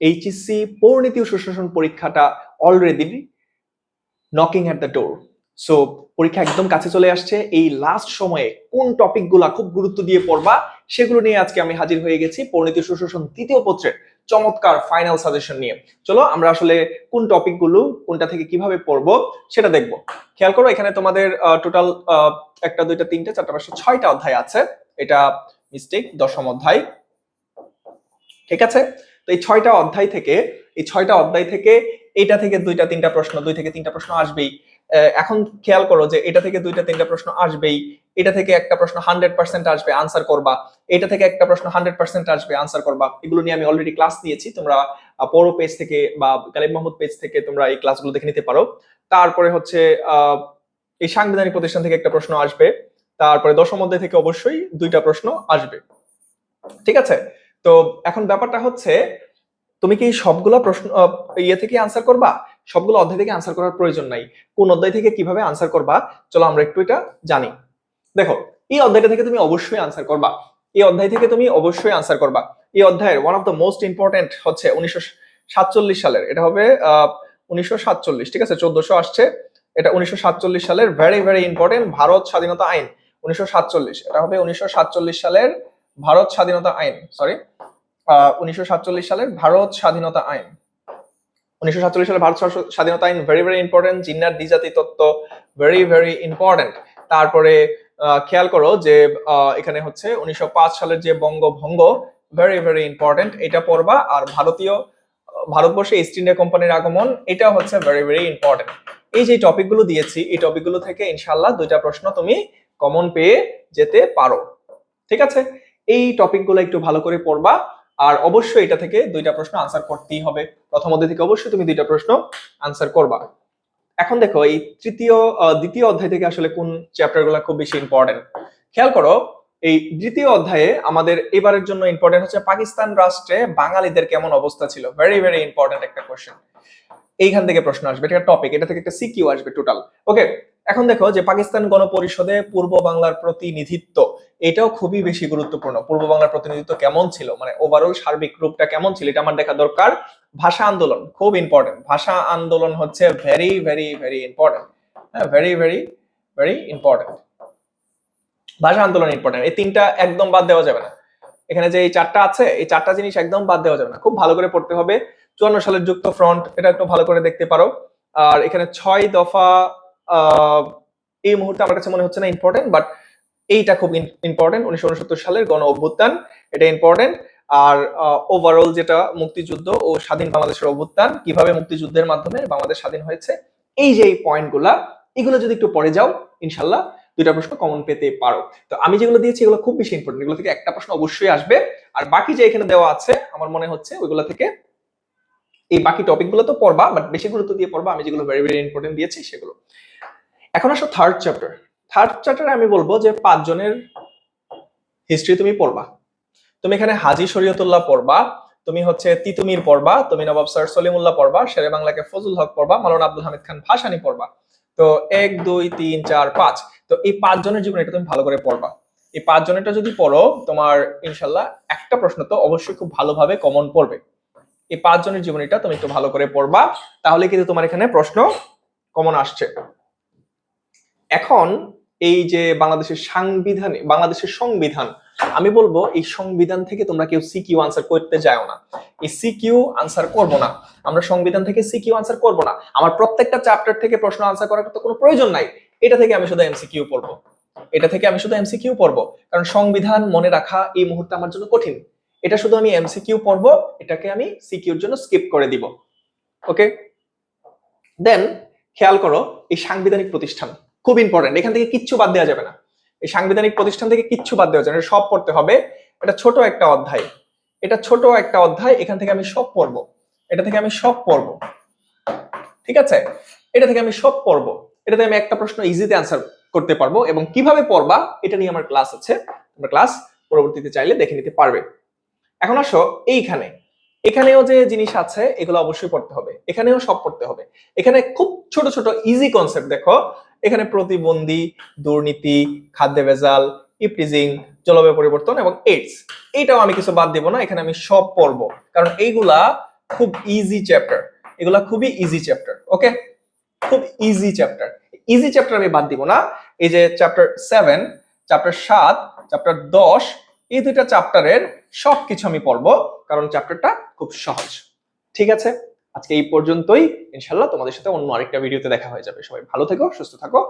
HSC পরিণতি ও সুশাসন পরীক্ষাটা already knocking at the door so পরীক্ষা একদম কাছে চলে আসছে। এই লাস্ট সময়ে কোন টপিকগুলা খুব গুরুত্ব দিয়ে পড়বা সেগুলো নিয়ে আজকে আমি হাজির হয়ে গেছি পরিণতি সুশাসন তৃতীয় পত্রের চমৎকার ফাইনাল সাজেশন নিয়ে। চলো, আমরা আসলে কোন টপিকগুলো কোনটা থেকে কীভাবে পড়ব সেটা দেখব। খেয়াল করো, এখানে তোমাদের টোটাল একটা, দুইটা, তিনটা, চারটা, পাঁচটা, ছয়টা অধ্যায় আছে। এটা মিস্টেক দশম অধ্যায়। ঠিক আছে? এই ছয়টা অধ্যায় থেকে, এই ছয়টা অধ্যায় থেকে এটা থেকে দুইটা, তিনটা প্রশ্ন, দুই থেকে তিনটা প্রশ্ন আসবেই। এখন খেয়াল করো যে এটা থেকে দুইটা, তিনটা প্রশ্ন আসবেই। এটা থেকে একটা প্রশ্ন হান্ড্রেড পার্সেন্ট আসবে আনসার করবা। এটা থেকে একটা প্রশ্ন হান্ড্রেড পার্সেন্ট আসবে আনসার করবা। এগুলো নিয়ে আমি অলরেডি ক্লাস নিয়েছি, তোমরা পৌর পেজ থেকে বা গালিব মাহমুদ পেজ থেকে তোমরা এই ক্লাসগুলো দেখে নিতে পারো। তারপরে হচ্ছে এই সাংবিধানিক প্রতিষ্ঠান থেকে একটা প্রশ্ন আসবে। তারপরে দশম অধ্যায় থেকে অবশ্যই দুইটা প্রশ্ন আসবে। ঠিক আছে? তো এখন ব্যাপারটা হচ্ছে তুমি কি সবগুলো প্রশ্ন ইয়ে থেকে আনসার করবা? সবগুলো অধ্যায় থেকে আনসার করার প্রয়োজন নাই। কোন অধ্যায় থেকে কীভাবে আনসার করবা? চলো আমরা একটু এটা জানি। দেখো, এই অধ্যায়টা থেকে তুমি অবশ্যই আনসার করবা। এই অধ্যায় থেকে তুমি অবশ্যই আনসার করবা। এই অধ্যায়ের one of the most important হচ্ছে উনিশশো সাতচল্লিশ সালের। এটা হবে উনিশশো সাতচল্লিশ, ঠিক আছে? চোদ্দশো আসছে। এটা উনিশশো সাতচল্লিশ সালের ভেরি ভেরি ইম্পর্টেন্ট ভারত স্বাধীনতা আইন। উনিশশো সাতচল্লিশ, এটা হবে উনিশশো সাতচল্লিশ সালের ভারত স্বাধীনতা আইন সরি উনিশশো সাতচল্লিশ সালের ভারত স্বাধীনতা আইন। উনিশশো সাতচল্লিশ সালের ভারত স্বাধীনতা আইন ভেরি ভেরি ইম্পর্টেন্ট জিন্নার দ্বিজাতি তত্ত্ব ভেরি ভেরি ইম্পর্টেন্ট তারপরে খেয়াল করো যে এখানে হচ্ছে উনিশশো পাঁচ সালের যে বঙ্গভঙ্গ ভেরি ভেরি ইম্পর্টেন্ট এটা পড়বা। আর ভারতীয়, ভারতবর্ষে ইস্ট ইন্ডিয়া কোম্পানির আগমন, এটা হচ্ছে ভেরি ভেরি ইম্পর্টেন্ট এই যে টপিকগুলো দিয়েছি, এই টপিকগুলো থেকে ইনশাল্লাহ দুইটা প্রশ্ন তুমি কমন পেয়ে যেতে পারো। ঠিক আছে? এই টপিকগুলো একটু ভালো করে পড়বা। আর অবশ্যই এটা থেকে দুইটা প্রশ্ন আনসার করতেই হবে। প্রথম অধ্যায় থেকে অবশ্যই তুমি দুইটা প্রশ্ন আনসার করবা। এখন দেখো, এই তৃতীয় দ্বিতীয় অধ্যায় থেকে আসলে কোন চ্যাপ্টারগুলো খুব বেশি ইম্পর্টেন্ট খেয়াল করো, এই দ্বিতীয় অধ্যায়ে আমাদের এবারের জন্য ইম্পর্টেন্ট হচ্ছে পাকিস্তান রাষ্ট্রে বাঙালিদের কেমন অবস্থা ছিল? ভেরি ভেরি ইম্পর্টেন্ট একটা কোশ্চেন এইখান থেকে প্রশ্ন আসবে, এটা টপিক এটা থেকে একটা সিকিউ আসবে টোটাল ওকে এখন দেখো যে পাকিস্তান গণপরিষদে পূর্ব বাংলার প্রতিনিধিত্ব, এটাও খুবই বেশি গুরুত্বপূর্ণ। পূর্ব বাংলার প্রতিনিধিত্ব কেমন ছিল? মানে ওভারঅল সার্বিক রূপটা কেমন ছিল? এটা আমার দেখা দরকার। ভাষা আন্দোলন, খুব ইম্পর্টেন্ট ভাষা আন্দোলন হচ্ছে ভেরি ভেরি ভেরি ইম্পর্টেন্ট হ্যাঁ ভেরি ভেরি ভেরি ইম্পর্টেন্ট ভাষা আন্দোলন ইম্পর্টেন্ট এই তিনটা একদম বাদ দেওয়া যাবে না। এখানে যে এই চারটা আছে, এই চারটা জিনিস একদম বাদ দেওয়া যাবে না। খুব ভালো করে পড়তে হবে। চুয়ান্ন সালের যুক্ত ফ্রন্ট এটা একটু ভালো করে দেখতে পারো। আর এখানে ছয় দফা এই মুহূর্তে আমার কাছে মনে হচ্ছে না ইম্পর্টেন্ট বাট এইটা খুব ইম্পর্টেন্ট উনিশশো উনসত্তর সালের গণ অভ্যুত্থান, এটা ইম্পর্টেন্ট আর ওভারঅল যেটা মুক্তিযুদ্ধ ও স্বাধীন বাংলাদেশের অভ্যুত্থান, কীভাবে মুক্তিযুদ্ধের মাধ্যমে বাংলাদেশ স্বাধীন হয়েছে, এই যে এই পয়েন্টগুলা এগুলো যদি একটু পরে যাও ইনশাল্লাহ দুইটা প্রশ্ন কমন পেতে পারো। তো আমি যেগুলো দিয়েছি, এগুলো খুব বেশি ইম্পর্টেন্ট এগুলো থেকে একটা প্রশ্ন অবশ্যই আসবে। আর বাকি যে এখানে দেওয়া আছে, আমার মনে হচ্ছে ওইগুলো থেকে এই বাকি টপিকগুলো তো পড়বা বাট বেশি গুরুত্ব দিয়ে পড়বা, আমি যেগুলো ভেরি ভেরি ইম্পর্টেন্ট দিয়েছি, সেগুলো। এখন আসো থার্ড চ্যাপ্টার থার্ড চ্যাপ্টারে আমি বলব যে পাঁচজনের হিস্ট্রি তুমি পড়বা। তুমি এখানে হাজি শরীয়তুল্লাহ পড়বা, তুমি হচ্ছে তিতুমির পড়বা, তুমি নবাব স্যার সলিমুল্লাহ পড়বা, শেরে বাংলাকে ফজল হক পড়বা, মাওলানা আব্দুল হামিদ খান ভাসানি পড়বা। তো এক, দুই, তিন, চার, পাঁচ। তো এই পাঁচ জনের জীবন এটা তুমি ভালো করে পড়বা। এই পাঁচ জনেরটা যদি পড়ো, তোমার ইনশাল্লাহ একটা প্রশ্ন তো অবশ্যই খুব ভালোভাবে কমন পড়বে। এই পাঁচ জনের জীবনীটা তুমি একটু ভালো করে পড়বা, তাহলে কিন্তু তোমার এখানে প্রশ্ন কমন আসছে। এখন এই যে বাংলাদেশের সাংবিধান, বাংলাদেশের সংবিধান, আমি বলব এই সংবিধান থেকে তোমরা কেউ সিকিউ আনসার করতে যাও না। এই সিকিউ আনসার করব না। আমরা সংবিধান থেকে সিকিউ আনসার করব না। আমার প্রত্যেকটা চ্যাপ্টার থেকে প্রশ্ন আনসার করার তো কোনো প্রয়োজন নাই। এটা থেকে আমি শুধু এমসিকিউ পড়ব। এটা থেকে আমি শুধু এমসিকিউ পড়ব। কারণ সংবিধান মনে রাখা এই মুহূর্তে আমার জন্য কঠিন। এটা শুধু আমি এমসিকিউ পড়ব, এটাকে আমি সিকিউর জন্য স্কিপ করে দিব। ওকে দেন খেয়াল করো, এই সাংবিধানিক প্রতিষ্ঠান। খুব ইম্পর্টেন্ট এখান থেকে কিচ্ছু বাদ দেওয়া যাবে না। এই সাংবিধানিক প্রতিষ্ঠান থেকে কিচ্ছু বাদ দেওয়া যাবে সব পড়তে হবে। এটা ছোট একটা অধ্যায়। এটা ছোট একটা অধ্যায়, এখান থেকে আমি সব পড়ব। এটা থেকে আমি সব পড়ব। ঠিক আছে? এটা থেকে আমি সব পড়ব। এটাতে আমি একটা প্রশ্ন ইজিতে আনসার করতে পারব এবং কীভাবে পড়বা, এটা নিয়ে আমার ক্লাস আছে। তোমরা ক্লাস পরবর্তীতে চাইলে দেখে নিতে পারবে। এখন আসো এইখানে। এখানেও যে জিনিস আছে, এগুলো অবশ্যই পড়তে হবে। এখানেও সব পড়তে হবে। এখানে খুব ছোট ছোট ইজি কনসেপ্ট দেখো। এখানে প্রতিবন্ধী, দুর্নীতি, খাদ্য ভেজাল ইপ্রিজিং জলবায়ু পরিবর্তন এবং এইডস এইটাও আমি কিছু বাদ দিব না, এখানে আমি সব পড়ব। কারণ এইগুলা খুব ইজি চ্যাপ্টার এগুলা খুবই ইজি চ্যাপ্টার ওকে খুব ইজি চ্যাপ্টার ইজি চ্যাপ্টার আমি বাদ দিব না। এই যে চ্যাপ্টার সেভেন চ্যাপ্টার সাত চ্যাপ্টার দশ, এই দুইটা চ্যাপ্টারের সবকিছু আমি পড়ব, কারণ চ্যাপ্টারটা খুব সহজ। ঠিক আছে? আজকে এই পর্যন্তই। ইনশাল্লাহ তোমাদের সাথে অন্য আরেকটা ভিডিওতে দেখা হয়ে যাবে। সবাই ভালো থেকো, সুস্থ থাকো।